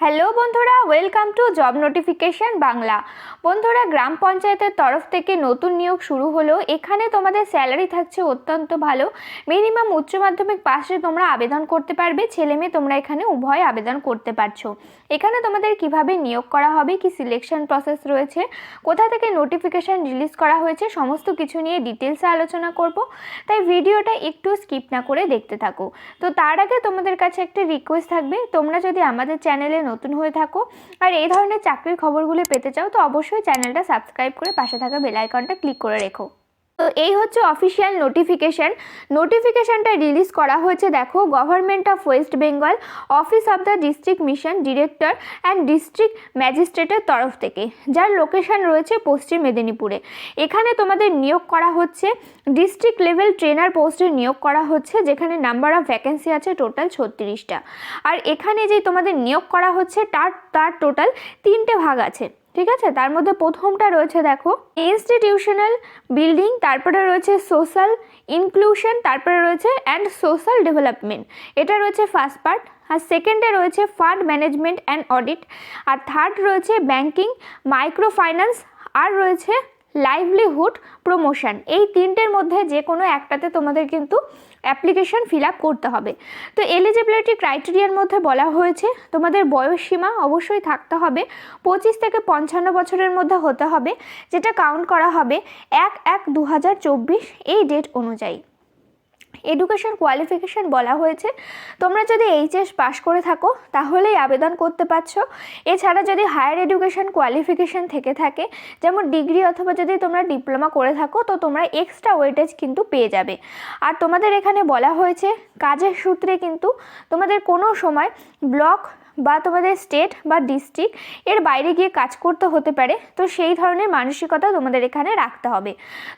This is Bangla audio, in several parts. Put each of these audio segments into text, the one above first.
হ্যালো বন্ধুরা welcome to job notification Bangla বন্ধুরা, গ্রাম পঞ্চায়েতের তরফ থেকে নতুন নিয়োগ শুরু হলো। এখানে তোমাদের স্যালারি থাকছে অত্যন্ত ভালো। মিনিমাম উচ্চ মাধ্যমিক পাশে তোমরা আবেদন করতে পারবে। ছেলে মেয়ে তোমরা এখানে উভয় আবেদন করতে পারছ। এখানে তোমাদের কীভাবে নিয়োগ করা হবে, কি সিলেকশন প্রসেস রয়েছে, কোথা থেকে নোটিফিকেশান রিলিজ করা হয়েছে, সমস্ত কিছু নিয়ে ডিটেলসে আলোচনা করব। তাই ভিডিওটা একটু স্কিপ না করে দেখতে থাকো। তো তার আগে তোমাদের কাছে একটা রিকোয়েস্ট থাকবে। তোমরা যদি আমাদের চ্যানেলে নতুন হয়ে থাকো। আর এই ধরনের চাকরির খবরগুলো পেতে চাও তো অবশ্যই চ্যানেলটা সাবস্ক্রাইব করে পাশে থাকা বেল আইকনটা ক্লিক করে রেখো। তো এই হচ্ছে অফিসিয়াল নোটিফিকেশান নোটিফিকেশানটা রিলিজ করা হয়েছে, দেখো government of West Bengal office of the district mission director and district ম্যাজিস্ট্রেটের তরফ থেকে, যার লোকেশন রয়েছে পশ্চিম মেদিনীপুরে। এখানে তোমাদের নিয়োগ করা হচ্ছে ডিস্ট্রিক্ট লেভেল ট্রেনার পোস্টে নিয়োগ করা হচ্ছে, যেখানে নাম্বার অফ ভ্যাকেন্সি আছে টোটাল ছত্রিশটা। আর এখানে যে তোমাদের নিয়োগ করা হচ্ছে, তার তার টোটাল তিনটে ভাগ আছে। ঠিক আছে? তার মধ্যে প্রথমটা রয়েছে দেখো ইনস্টিটিউশনাল বিল্ডিং তারপরে রয়েছে সোশ্যাল ইনক্লুশন তারপরে রয়েছে অ্যান্ড সোশ্যাল ডেভেলপমেন্ট এটা রয়েছে ফার্স্ট পার্ট আর সেকেন্ডে রয়েছে ফান্ড ম্যানেজমেন্ট অ্যান্ড অডিট আর থার্ড রয়েছে ব্যাংকিং মাইক্রো ফাইন্যান্স আর রয়েছে লাইভলিহুড প্রমোশন এই তিনটের মধ্যে যে কোনো একটাতে তোমাদের কিন্তু অ্যাপ্লিকেশন ফিল আপ করতে হবে। তো এলিজিবিলিটি ক্রাইটেরিয়ার মধ্যে বলা হয়েছে, তোমাদের বয়স সীমা অবশ্যই থাকতে হবে, পঁচিশ থেকে পঞ্চান্ন বছরের মধ্যে হতে হবে, যেটা কাউন্ট করা হবে এক এক দু এই ডেট অনুযায়ী। এডুকেশন কোয়ালিফিকেশান বলা হয়েছে। তোমরা যদি এইচএস পাশ করে থাকো, তাহলেই আবেদন করতে পারছ। এছাড়া যদি হায়ার এডুকেশন কোয়ালিফিকেশান থেকে থাকে, যেমন ডিগ্রি অথবা যদি তোমরা ডিপ্লোমা করে থাকো, তো তোমরা এক্সট্রা ওয়েটেজ কিন্তু পেয়ে যাবে। আর তোমাদের এখানে বলা হয়েছে, কাজের সূত্রে কিন্তু তোমাদের কোনো সময় ব্লক বা তোমাদের স্টেট বা ডিস্ট্রিক্ট এর বাইরে গিয়ে কাজ করতে হতে পারে, তো সেই ধরনের মানসিকতা তোমাদের এখানে রাখতে হবে।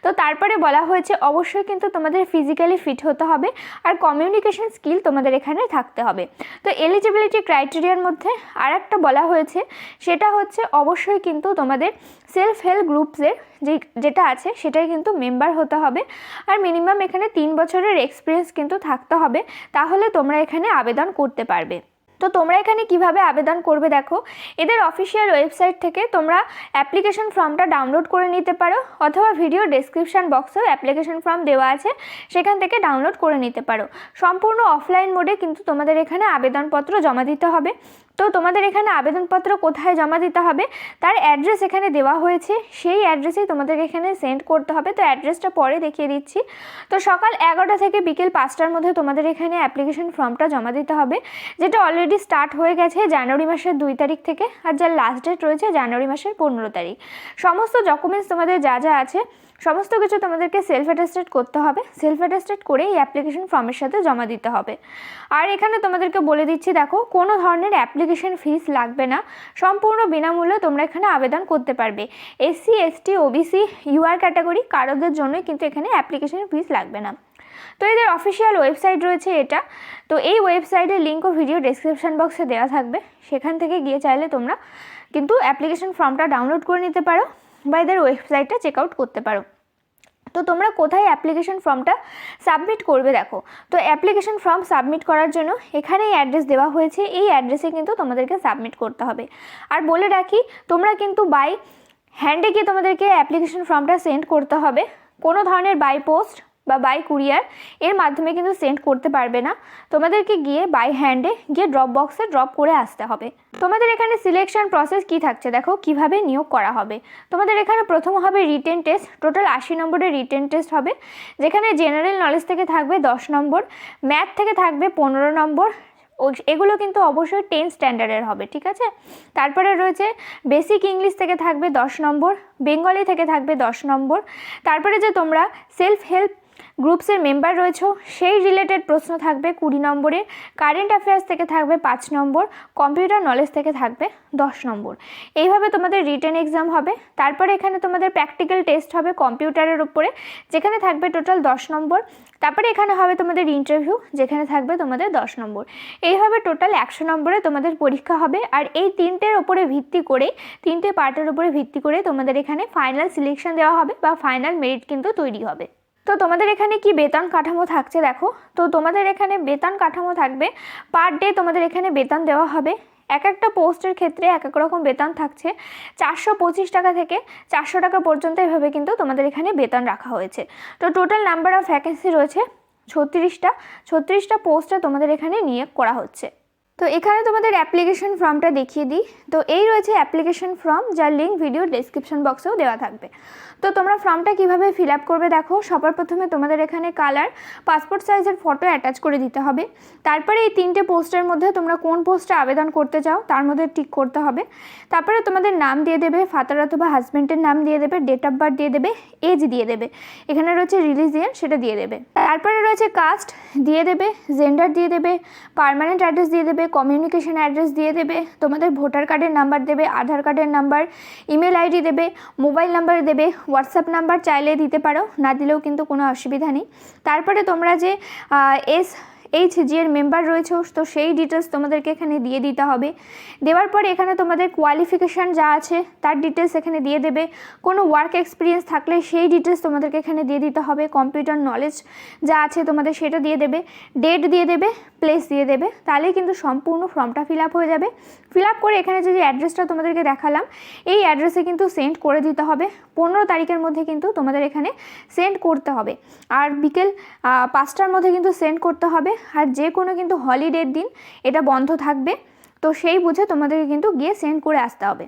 তো তারপরে বলা হয়েছে, অবশ্যই কিন্তু তোমাদের ফিজিক্যালি ফিট হতে হবে আর কমিউনিকেশন স্কিল তোমাদের এখানে থাকতে হবে। তো এলিজিবিলিটি ক্রাইটেরিয়ার মধ্যে আর একটা বলা হয়েছে, সেটা হচ্ছে অবশ্যই কিন্তু তোমাদের সেলফ হেল্প গ্রুপসের যে, যেটা আছে সেটাই কিন্তু মেম্বার হতে হবে। আর মিনিমাম এখানে তিন বছরের এক্সপিরিয়েন্স কিন্তু থাকতে হবে, তাহলে তোমরা এখানে আবেদন করতে পারবে। তো তোমরা এখানে কীভাবে আবেদন করবে দেখো, এদের অফিসিয়াল ওয়েবসাইট থেকে তোমরা অ্যাপ্লিকেশন ফর্মটা ডাউনলোড করে নিতে পারো অথবা ভিডিও ডেসক্রিপশান বক্সেও অ্যাপ্লিকেশন ফর্ম দেওয়া আছে, সেখান থেকে ডাউনলোড করে নিতে পারো। সম্পূর্ণ অফলাইন মোডে কিন্তু তোমাদের এখানে আবেদনপত্র জমা দিতে হবে। তো তোমাদের এখানে আবেদনপত্র কোথায় জমা দিতে হবে? তার অ্যাড্রেস এখানে দেওয়া হয়েছে। সেই অ্যাড্রেসেই তোমাদেরকে এখানে সেন্ড করতে হবে। তো অ্যাড্রেসটা পরে দেখিয়ে দিচ্ছি। তো সকাল এগারোটা থেকে বিকেল পাঁচটার মধ্যে তোমাদের এখানে অ্যাপ্লিকেশন ফর্মটা জমা দিতে হবে, যেটা অলরেডি স্টার্ট হয়ে গেছে জানুয়ারি মাসের দুই তারিখ থেকে আর যার লাস্ট ডেট রয়েছে জানুয়ারি মাসের পনেরো তারিখ। সমস্ত ডকুমেন্টস তোমাদের যা যা আছে, সমস্ত কিছু তোমাদেরকে সেলফ অ্যাটেস্টেড করতে হবে। সেলফ অ্যাটেস্টেড করে এই অ্যাপ্লিকেশন ফর্মের সাথে জমা দিতে হবে। আর এখানে তোমাদেরকে বলে দিচ্ছি, দেখো কোনো ধরনের অ্যাপ্লিকেশন ফিস লাগবে না। সম্পূর্ণ বিনামূল্যে তোমরা এখানে আবেদন করতে পারবে। SC ST OBC UR category কারোদের জন্যই কিন্তু এখানে অ্যাপ্লিকেশন ফিস লাগবে না। তো এদের অফিসিয়াল ওয়েবসাইট রয়েছে এটা। তো এই ওয়েবসাইটের লিঙ্কও ভিডিও ডেসক্রিপশন বক্সে দেওয়া থাকবে। সেখান থেকে গিয়ে চাইলে তোমরা কিন্তু অ্যাপ্লিকেশন ফর্মটা ডাউনলোড করে নিতে পারো বা এদের ওয়েবসাইটটা চেক আউট করতে পারো। তো তোমরা কোথায় অ্যাপ্লিকেশন ফর্মটা সাবমিট করবে দেখো। তো অ্যাপ্লিকেশন ফর্ম সাবমিট করার জন্য এখানে এই অ্যাড্রেস দেওয়া হয়েছে, এই অ্যাড্রেসে কিন্তু তোমাদেরকে সাবমিট করতে হবে। আর বলে রাখি, তোমরা কিন্তু বাই হ্যান্ডে গিয়ে তোমাদেরকে অ্যাপ্লিকেশন ফর্মটা সেন্ড করতে হবে। কোনো ধরনের বাই পোস্ট বা বাই কুরিয়ার এর মাধ্যমে কিন্তু সেন্ড করতে পারবে না। তোমাদেরকে গিয়ে বাই হ্যান্ডে গিয়ে ড্রপ বক্সে ড্রপ করে আসতে হবে। তোমাদের এখানে সিলেকশন প্রসেস কি থাকছে দেখো, কীভাবে নিয়োগ করা হবে। তোমাদের এখানে প্রথম হবে রিটেন টেস্ট টোটাল আশি নম্বরের রিটেন টেস্ট হবে, যেখানে জেনারেল নলেজ থেকে থাকবে দশ নম্বর ম্যাথ থেকে থাকবে পনেরো নম্বর এগুলো কিন্তু অবশ্যই টেন স্ট্যান্ডার্ডের হবে, ঠিক আছে? তারপরে রয়েছে বেসিক ইংলিশ থেকে থাকবে দশ নম্বর বেঙ্গলি থেকে থাকবে দশ নম্বর, তারপরে যে তোমরা সেলফ হেল্প গ্রুপসের মেম্বার রয়েছে, সেই রিলেটেড প্রশ্ন থাকবে কুড়ি নম্বরের কারেন্ট অ্যাফেয়ার্স থেকে থাকবে পাঁচ নম্বর কম্পিউটার নলেজ থেকে থাকবে দশ নম্বর। এইভাবে তোমাদের রিটার্ন এক্সাম হবে, তারপরে এখানে তোমাদের প্র্যাকটিক্যাল টেস্ট হবে কম্পিউটারের উপরে, যেখানে থাকবে টোটাল দশ নম্বর, তারপরে এখানে হবে তোমাদের ইন্টারভিউ যেখানে থাকবে তোমাদের দশ নম্বর। এইভাবে টোটাল একশো নম্বরে তোমাদের পরীক্ষা হবে, আর এই তিনটের ওপরে ভিত্তি করে, তিনটে পার্টের উপরে ভিত্তি করে তোমাদের এখানে ফাইনাল সিলেকশন দেওয়া হবে বা ফাইনাল মেরিট কিন্তু তৈরি হবে। তো তোমাদের এখানে কি বেতন কাঠামো থাকছে দেখো? তো তোমাদের এখানে বেতন কাঠামো থাকবে। পার ডে তোমাদের এখানে বেতন দেওয়া হবে। এক একটা পোস্টের ক্ষেত্রে এক এক রকম বেতন থাকছে। চারশো পঁচিশ টাকা থেকে চারশো টাকা পর্যন্ত এভাবে কিন্তু তোমাদের এখানে বেতন রাখা হয়েছে। তো টোটাল নাম্বার অফ ভ্যাকেন্সি রয়েছে ছত্রিশটা। ছত্রিশটা পোস্টটা তোমাদের এখানে নিয়োগ করা হচ্ছে। তো এখানে তোমাদের অ্যাপ্লিকেশন ফর্মটা দেখিয়ে দিই। তো এই রয়েছে অ্যাপ্লিকেশন ফর্ম যার লিঙ্ক ভিডিও ডেসক্রিপশন বক্সেও দেওয়া থাকবে। তো তোমরা ফর্মটা কীভাবে ফিল আপ করবে দেখো, সবার প্রথমে তোমাদের এখানে কালার পাসপোর্ট সাইজের ফটো অ্যাটাচ করে দিতে হবে। তারপরে এই তিনটে পোস্টের মধ্যে তোমরা কোন পোস্টে আবেদন করতে চাও, তার মধ্যে টিক করতে হবে। তারপরে তোমাদের নাম দিয়ে দেবে ফাদার অথবা হাজব্যান্ডের নাম দিয়ে দেবে ডেট অফ বার্থ দিয়ে দেবে এজ দিয়ে দেবে। এখানে রয়েছে রিলিজিয়ান সেটা দিয়ে দেবে। তারপরে রয়েছে কাস্ট দিয়ে দেবে জেন্ডার দিয়ে দেবে পার্মানেন্ট অ্যাড্রেস দিয়ে দেবে কমিউনিকেশন অ্যাড্রেস দিয়ে দেবে, তোমাদের ভোটার কার্ডের নাম্বার দেবে, আধার কার্ডের নাম্বার ইমেল আইডি দেবে মোবাইল নাম্বার দেবে হোয়াটসঅ্যাপ নাম্বার চাইলে দিতে পারো, না দিলেও কিন্তু কোনো অসুবিধা নেই। তারপরে তোমরা যে এস এইচ জি এর মেম্বার রয়েছে, তো সেই ডিটেলস তোমাদেরকে এখানে দিয়ে দিতে হবে। দেওয়ার পরে এখানে তোমাদের কোয়ালিফিকেশান যা আছে, তার ডিটেলস এখানে দিয়ে দেবে। কোনো ওয়ার্ক এক্সপিরিয়েন্স থাকলে সেই ডিটেলস তোমাদেরকে এখানে দিয়ে দিতে হবে। কম্পিউটার নলেজ যা আছে তোমাদের সেটা দিয়ে দেবে। ডেট দিয়ে দেবে প্লেস দিয়ে দেবে। তাহলেই কিন্তু সম্পূর্ণ ফর্মটা ফিল আপ হয়ে যাবে। ফিল আপ করে এখানে যে অ্যাড্রেসটা তোমাদেরকে দেখালাম, এই অ্যাড্রেসে কিন্তু সেন্ড করে দিতে হবে। পনেরো তারিখের মধ্যে কিন্তু তোমাদের এখানে সেন্ড করতে হবে। আর বিকেল পাঁচটার মধ্যে কিন্তু সেন্ড করতে হবে। আর যে কোনো কিন্তু হলিডের দিন এটা বন্ধ থাকবে। তো সেই বুঝে তোমাদেরকে কিন্তু গিয়ে সেন্ড করে আসতে হবে।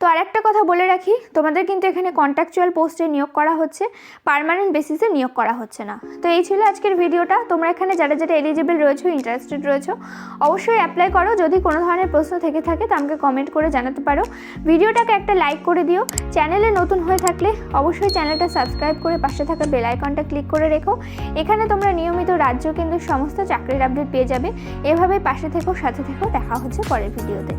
তো আরেকটা কথা বলে রাখি, তোমাদের কিন্তু এখানে কন্ট্রাকচুয়াল পোস্টে নিয়োগ করা হচ্ছে পার্মানেন্ট বেসিসে নিয়োগ করা হচ্ছে না। তো এই ছিল আজকের ভিডিওটা তোমরা এখানে যারা যারা এলিজিবল রয়েছো ইন্টারেস্টেড রয়েছো, অবশ্যই অ্যাপ্লাই করো। যদি কোনো ধরনের প্রশ্ন থেকে থাকে, তা আমাকে কমেন্ট করে জানাতে পারো। ভিডিওটাকে একটা লাইক করে দিও। চ্যানেলে নতুন হয়ে থাকলে অবশ্যই চ্যানেলটা সাবস্ক্রাইব করে পাশে থাকা বেল আইকনটা ক্লিক করে রেখো। এখানে তোমরা নিয়মিত রাজ্য কিন্তু সমস্ত চাকরির আপডেট পেয়ে যাবে। এভাবে পাশে থেকেও সাথে থেকেও দেখা হচ্ছে পরের ভিডিওতে